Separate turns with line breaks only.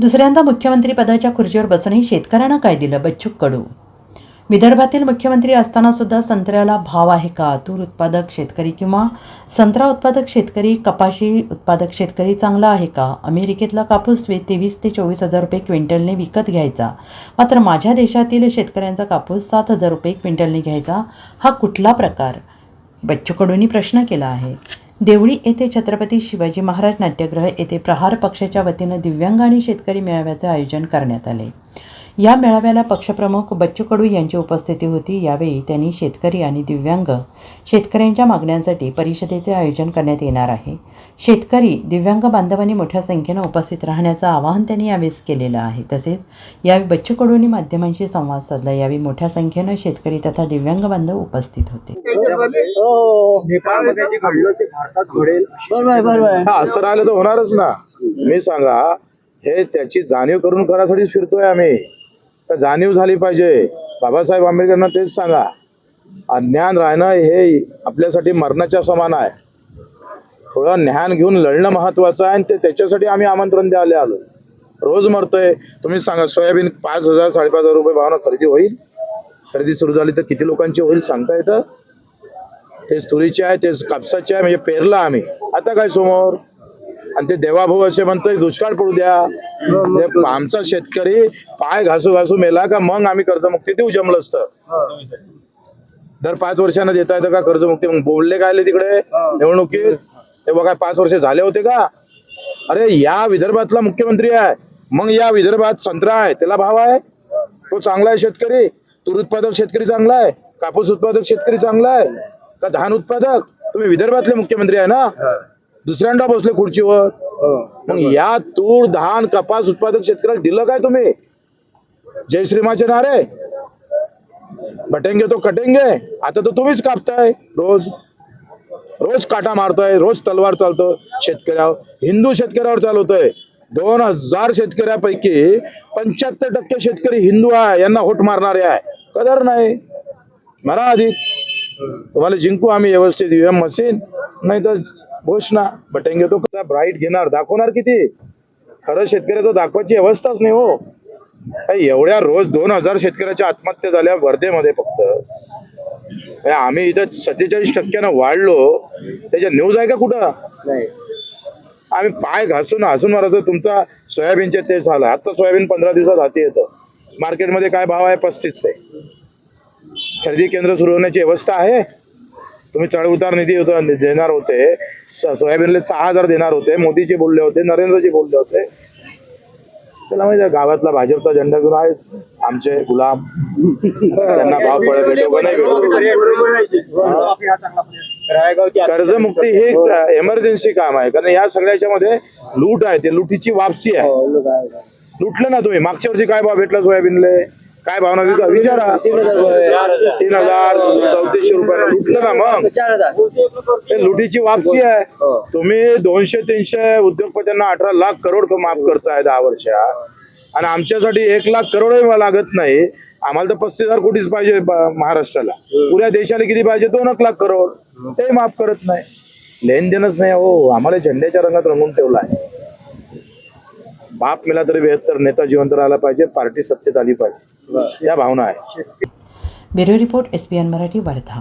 दुसऱ्यांदा मुख्यमंत्री पदाच्या खुर्चीवर बसूनही शेतकऱ्यांना काय दिलं? बच्चू कडू. विदर्भातील मुख्यमंत्री असताना सुद्धा संत्र्याला भाव आहे का? तूर उत्पादक शेतकरी किंवा संत्रा उत्पादक शेतकरी कपाशी उत्पादक शेतकरी चांगला आहे का? अमेरिकेतला कापूस वे तेवीस ते चोवीस हजार रुपये क्विंटलने विकत घ्यायचा. मात्र माझ्या देशातील शेतकऱ्यांचा कापूस सात हजार रुपये क्विंटलने घ्यायचा हा कुठला प्रकार? बच्चू कडूंनी प्रश्न केला आहे. देवळी येथे छत्रपती शिवाजी महाराज नाट्यगृह येथे प्रहार पक्षाच्या वतीनं दिव्यांग आणि शेतकरी मेळाव्याचं आयोजन करण्यात आले. या मेळाव्याला पक्षप्रमुख बच्चू कडू यांची उपस्थिती होती. यावेळी त्यांनी शेतकरी आणि दिव्यांग शेतकऱ्यांच्या मागण्यांसाठी परिषदेचे आयोजन करण्यात येणार आहे. शेतकरी दिव्यांग बांधवांनी मोठ्या संख्येनं उपस्थित राहण्याचं आवाहन त्यांनी यावेळेस केलेलं आहे. तसेच यावेळी बच्चू कडूंनी माध्यमांशी संवाद साधला. यावेळी मोठ्या संख्येनं शेतकरी तथा दिव्यांग बांधव उपस्थित होते.
हा असं राहिलं तर होणारच ना. मी सांगा हे त्याची जाणीव करून करासाठीच फिरतोय आम्ही. तर जाणीव झाली पाहिजे. बाबासाहेब आंबेडकरांना तेच सांगा. अज्ञान राहणं हे आपल्यासाठी मरणाच्या समान आहे. थोडं ज्ञान घेऊन लढणं महत्वाचं आहे आणि ते त्याच्यासाठी आम्ही आमंत्रण द्यायला आलो. रोज मरतोय. तुम्ही सांगा सोयाबीन पाच हजार साडेपाच हजार रुपये भावानं खरेदी होईल. खरेदी सुरू झाली तर किती लोकांची होईल सांगता येतं? तेच तुरीचे आहे तेच कापसाचे आहे म्हणजे पेरलं आम्ही. आता काय समोर आणि ते देवाभाऊ असे म्हणतोय दुष्काळ पडू द्या. आमचा शेतकरी पाय घासू घासू मेला का मग आम्ही कर्जमुक्ती देऊ जमलंच तर. दर पाच वर्षांना देता येतं का कर्जमुक्ती? मग बोलले काय तिकडे? निवडणुकीत? ते बघा पाच वर्ष झाले होते का? अरे या विदर्भातला मुख्यमंत्री आहे. मग या विदर्भात संत्रा आहे त्याला भाव आहे? तो चांगला आहे शेतकरी. तूर उत्पादक शेतकरी चांगला आहे. कापूस उत्पादक शेतकरी चांगला आहे. का धान उत्पादक? तुम्ही विदर्भातले मुख्यमंत्री आहे ना? दुसऱ्यांदा बसले खुर्चीवर. मग या तूर धान कपास उत्पादक शेतकऱ्याला दिलं काय तुम्ही? जय श्रीमाचे नारे. बटेंगे तो कटेंगे. आता तर तुम्हीच कापताय. रोज रोज काटा मारतोय रोज तलवार चालतो शेतकऱ्यावर. हिंदू शेतकऱ्यावर चालवतोय. दोन हजार शेतकऱ्यापैकी पंच्याहत्तर टक्के शेतकरी हिंदू आहे यांना होट मारणारे आहे. कदर नाही. मरा आधी. तुम्हाला जिंकू आम्ही व्यवस्थित ईव्हीएम मशीन नाही तर घोषणा बटेंगे तो कसा ब्राईट घेणार दाखवणार किती? खरं शेतकऱ्याचं दाखवायची अवस्थाच नाही हो. एवढ्या रोज दोन हजार शेतकऱ्याच्या आत्महत्या झाल्या वर्धेमध्ये फक्त. आम्ही इथं सत्तेचाळीस टक्क्यानं वाढलो. त्याच्या न्यूज आहे का कुठं?
नाही.
आम्ही पाय घासून हसून मारायचो तुमचा सोयाबीनचे ते झालं. आता सोयाबीन पंधरा दिवसात हाती येतं. मार्केटमध्ये काय भाव आहे? पस्तीस आहे खरेदी केंद्र सुरू होण्याची व्यवस्था आहे? तुम्ही चढ उतार निधी होता देणार होते. सोयाबीनला सहा हजार देणार होते मोदीजी बोलले होते नरेंद्रजी बोलले होते. त्याला माहिती आहे, गावातला भाजपचा झेंडा घेऊन आहे आमचे गुलाम. त्यांना भाव पडत भेटो का नाही कर्जमुक्ती ही एमर्जन्सी काम आहे कारण या सगळ्याच्या मध्ये लूट आहे ते लुटीची वापसी आहे. लुटलं ना तुम्ही मागच्या वर्षी काय भाव भेटला सोयाबीनले? काय भावना विका विचारा. तीन हजार चौतीसशे रुपयाला लुटलं ना मग.
चार हजार
ते लुटीची वापसी आहे. तुम्ही दोनशे तीनशे उद्योगपत्यांना अठरा लाख करोड माफ करताय दहा वर्षात आणि आमच्यासाठी एक लाख करोडही लागत नाही. आम्हाला तर पस्तीस हजार कोटीच पाहिजे ब- महाराष्ट्राला. पुऱ्या देशाला किती पाहिजे? दोन एक लाख करोड. ते माफ करत नाही. लेन देणच नाही हो. आम्हाला झेंड्याच्या रंगात रंगून ठेवला आहे. बाप मिला तरी बेहत्तर नेता जिवंत राहायला पाहिजे पार्टी सत्तेत आली पाहिजे. या भावना आहे.
Bureau report S Marathi Wardha.